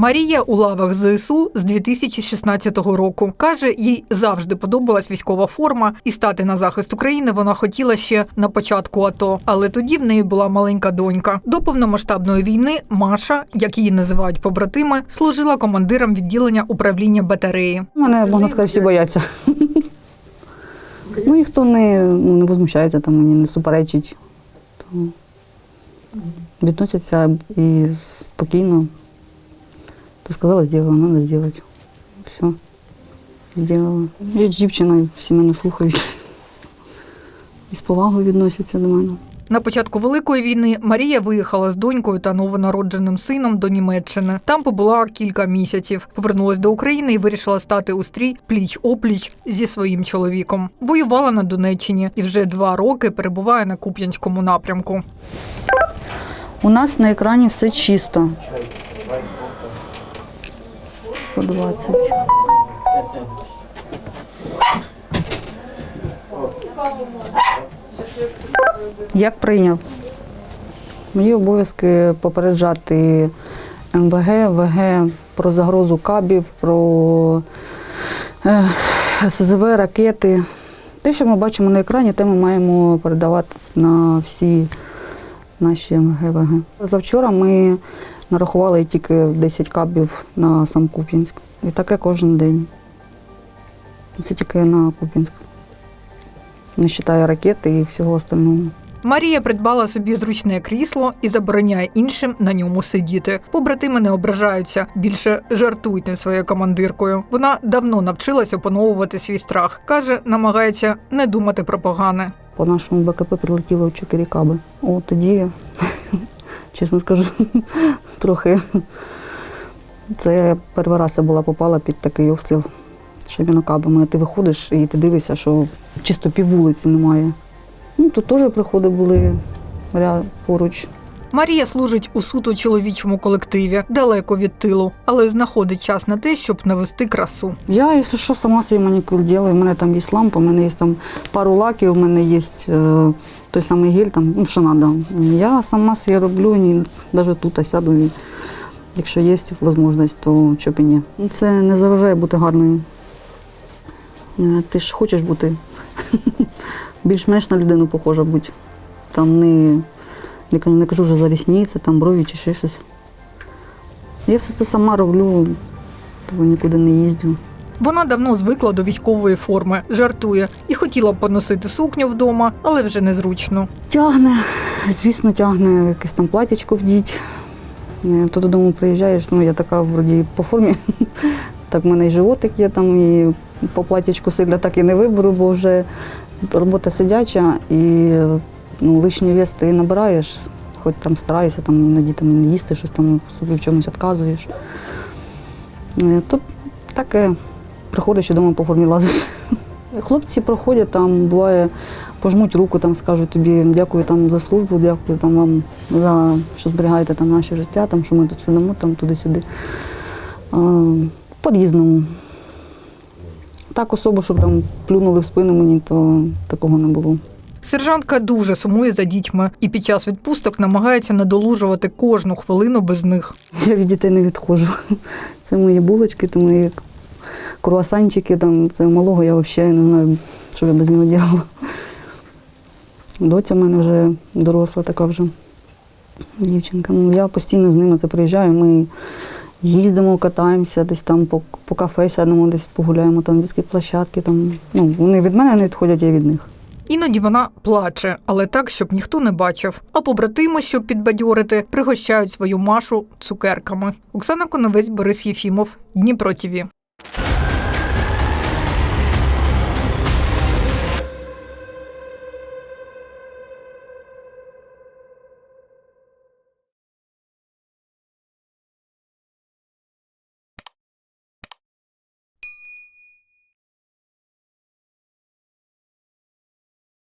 Марія у лавах ЗСУ з 2016 року. Каже, їй завжди подобалась військова форма, і стати на захист України вона хотіла ще на початку АТО. Але тоді в неї була маленька донька. До повномасштабної війни Маша, як її називають побратими, служила командиром відділення управління батареї. Мене, можна сказати, всі бояться. Ну, ніхто не, ну, не возмущається, там, мені не суперечить. То відносяться і спокійно. То сказала, зробила, треба зробити. Все. Зробила. Я з дівчиною, всі мене слухають. І з повагою відносяться до мене. На початку великої війни Марія виїхала з донькою та новонародженим сином до Німеччини. Там побула кілька місяців. Повернулась до України і вирішила стати у стрій пліч опліч зі своїм чоловіком. Воювала на Донеччині і вже два роки перебуває на Куп'янському напрямку. У нас на екрані все чисто. 120. Як прийняв? Мої обов'язки попереджати МВГ, ВГ про загрозу кабів, про е, СЗВ, ракети. Те, що ми бачимо на екрані, те ми маємо передавати на всі наші МГВГ. Завчора ми нарахували тільки 10 кабів на сам Куп'янськ. І таке кожен день. Це тільки на Куп'янськ. Не вважає ракети і всього остального. Марія придбала собі зручне крісло і забороняє іншим на ньому сидіти. Побратими не ображаються, більше жартують над своєю командиркою. Вона давно навчилась опановувати свій страх. каже, намагається не думати про погане. По нашому БКП прилетіло 4 каби. О, тоді, чесно скажу, трохи. Це я перший раз я була попала під такий обстріл шабінокабами. А ти виходиш і ти дивишся, що чисто пів вулиці немає. Ну, тут теж приходи були поруч. Марія служить у суто чоловічому колективі, далеко від тилу, але знаходить час на те, щоб навести красу. Я, якщо що, сама свій манікюр роблю. У мене там є лампа, у мене є там пару лаків, у мене є е, той самий гель, там, ну, що треба. Я сама собі роблю, ні, навіть тут сяду. І, якщо є можливість, то чого б і ні. Ну, Це не заважає бути гарною. Е, Ти ж хочеш бути більш-менш на людину похожа бути. Там не, не, кажу- не кажу, що за рісниці, там брові чи ще щось. Я все це сама роблю, того нікуди не їздю. Вона давно звикла до військової форми, жартує і хотіла б поносити сукню вдома, але вже незручно. Тягне, звісно, тягне якесь там платячко вдіть. Е, То додому приїжджаєш, ну я така вроді по формі. Так в мене і животик є там, і по платячку сильно так і не виберу, бо вже робота сидяча і ну, лишній вес ти набираєш, хоч там стараєшся, там іноді там не їсти, щось там собі в чомусь відказуєш. Е, Тут таке приходиш і вдома по формі лазиш. Хлопці проходять там, буває, пожмуть руку, там скажуть тобі дякую там за службу, дякую там вам за що зберігаєте там наше життя, там що ми тут сидимо, там туди-сюди. По-різному. Так особо, щоб там плюнули в спину мені, то такого не було. Сержантка дуже сумує за дітьми і під час відпусток намагається надолужувати кожну хвилину без них. Я від дітей не відходжу. Це мої булочки, це мої круасанчики, там, це малого я взагалі не знаю, що я без нього робила. Доця в мене вже доросла така вже дівчинка. Ну, я постійно з ними це приїжджаю. Ми їздимо, катаємося, десь там по, по кафе сядемо, десь погуляємо, там дитячі площадки. Там. Ну, вони від мене не відходять, я від них. Іноді вона плаче, але так, щоб ніхто не бачив. А побратими, щоб підбадьорити, пригощають свою машу цукерками. Оксана Коновець, Борис Єфімов, Дніпро ТІВІ.